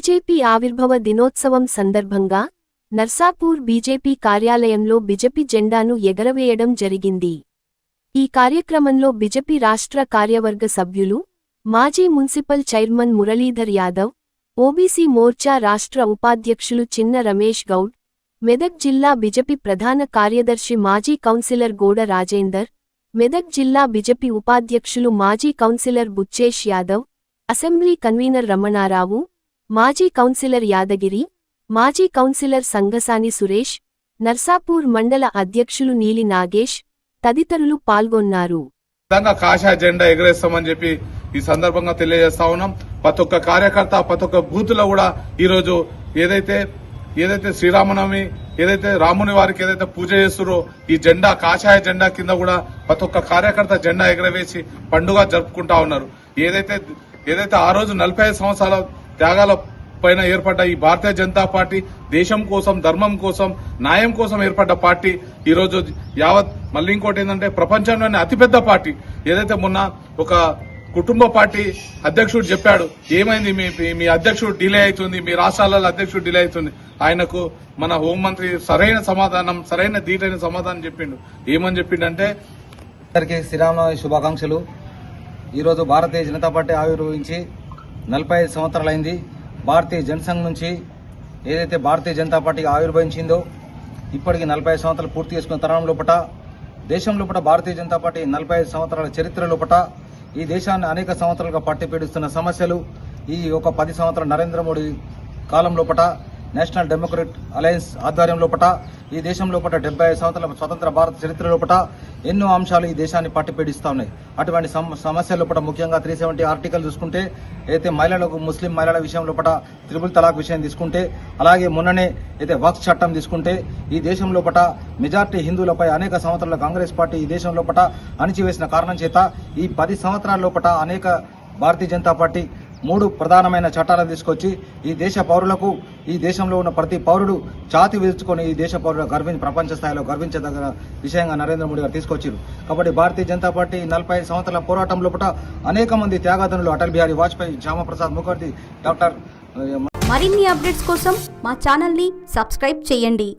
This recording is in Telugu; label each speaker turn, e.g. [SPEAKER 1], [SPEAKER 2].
[SPEAKER 1] బీజేపీ ఆవిర్భవ దినోత్సవం సందర్భంగా నర్సాపూర్ బీజేపీ కార్యాలయంలో బిజెపి జెండాను ఎగరవేయడం జరిగింది. ఈ కార్యక్రమంలో బిజెపి రాష్ట్ర కార్యవర్గ సభ్యులు మాజీ municipal chairman Muralidhar Yadav OBC Morcha రాష్ట్ర ఉపాధ్యక్షులు చిన్న రమేష్ గౌడ్ మెదక్ జిల్లా బిజెపి ప్రధాన కార్యదర్శి మాజీ కౌన్సిలర్ గోడ రాజేందర్ మెదక్ జిల్లా బిజెపి ఉపాధ్యక్షులు మాజీ councillor Buchchesh Yadav assembly convener Ramanarao మాజీ కౌన్సిలర్ యాదగిరి మాజీ కౌన్సిలర్ సంగసాని సురేష్ నర్సాపూర్ మండల అధ్యక్షులు నీలి నాగేష్ తదితరులు పాల్గొన్నారు.
[SPEAKER 2] కాషా కాషాయ జెండా ఎగరేస్తామని చెప్పి ఈ సందర్భంగా తెలియజేస్తా ఉన్నాం. ప్రతి ఒక్క కార్యకర్త ప్రతి ఒక్క బూత్లో కూడా ఈ రోజు ఏదైతే ఏదైతే శ్రీరామనవమి ఏదైతే రాముని వారికి ఏదైతే పూజ చేస్తారో ఈ జెండా కాషాయ జెండా కింద కూడా ప్రతి ఒక్క కార్యకర్త జెండా ఎగరవేసి పండుగ జరుపుకుంటా ఉన్నారు. ఏదైతే ఏదైతే ఆ రోజు నలభై ఐదు సంవత్సరాల త్యాగాల పైన ఏర్పడ్డ ఈ భారతీయ జనతా పార్టీ దేశం కోసం ధర్మం కోసం న్యాయం కోసం ఏర్పడ్డ పార్టీ ఈరోజు యావత్ మళ్ళీ ఇంకోటి ఏంటంటే ప్రపంచంలోనే అతిపెద్ద పార్టీ. ఏదైతే మొన్న ఒక కుటుంబ పార్టీ అధ్యక్షుడు చెప్పాడు ఏమైంది? మీ మీ- అధ్యక్షుడు డిలే అవుతుంది మీ రాష్ట్రాలలో అధ్యక్షుడు డిలే అవుతుంది. ఆయనకు మన హోంమంత్రి సరైన సమాధానం సరైన దీటైన సమాధానం చెప్పిండు. ఏమని చెప్పిండంటే
[SPEAKER 3] అందరికీ శ్రీరామనవమి శుభాకాంక్షలు. ఈరోజు భారతీయ జనతా పార్టీ ఆవిర్భవించి నలభై ఐదు సంవత్సరాలైంది. భారతీయ జనసంఘ్ నుంచి ఏదైతే భారతీయ జనతా పార్టీ ఆవిర్భవించిందో ఇప్పటికి నలభై ఐదు సంవత్సరాలు పూర్తి చేసుకున్న తరుణం లోపల దేశం లోపల భారతీయ జనతా పార్టీ నలభై ఐదు సంవత్సరాల చరిత్ర లోపల ఈ దేశాన్ని అనేక సంవత్సరాలుగా పట్టి పీడిస్తున్న సమస్యలు ఈ ఒక పది సంవత్సరాల నరేంద్ర మోడీ కాలం లోపల నేషనల్ డెమోక్రట్ అలయన్స్ ఆధ్వర్యం లోపట ఈ దేశం లోపల డెబ్బై ఐదు సంవత్సరాల స్వతంత్ర భారత చరిత్ర లోపల ఎన్నో అంశాలు ఈ దేశాన్ని పట్టిపీడిస్తా ఉన్నాయి అటువంటి సమ- సమస్యల లోపల ముఖ్యంగా త్రీ సెవెంటీ ఆర్టికల్ చూసుకుంటే అయితే మహిళలకు ముస్లిం మహిళల విషయం లోపల త్రిపుల్ తలాక్ విషయం తీసుకుంటే అలాగే మొన్ననే అయితే వక్స్ చట్టం తీసుకుంటే ఈ దేశం లోపల మెజార్టీ హిందువులపై అనేక సంవత్సరాల కాంగ్రెస్ పార్టీ ఈ దేశం లోపల అణిచివేసిన కారణం చేత ఈ పది సంవత్సరాల లోపల అనేక భారతీయ జనతా పార్టీ మూడు ప్రధానమైన చట్టాలను తీసుకొచ్చి ఈ దేశ పౌరులకు ఈ దేశంలో ఉన్న ప్రతి పౌరుడు ఛాతి విరుచుకొని ఈ దేశ పౌరులు గర్వించి ప్రపంచ స్థాయిలో గర్వించదగిన విషయంగా నరేంద్ర మోడీ గారు తీసుకొచ్చారు. కాబట్టి భారతీయ జనతా పార్టీ నలభై సంవత్సరాల పోరాటం లోపల అనేక మంది త్యాగదనులు అటల్ బిహారీ వాజ్పేయి శ్యామప్రసాద్ ముఖర్జీ డాక్టర్
[SPEAKER 4] మరిన్ని అప్డేట్స్ కోసం మా ఛానల్ని సబ్స్క్రైబ్ చేయండి.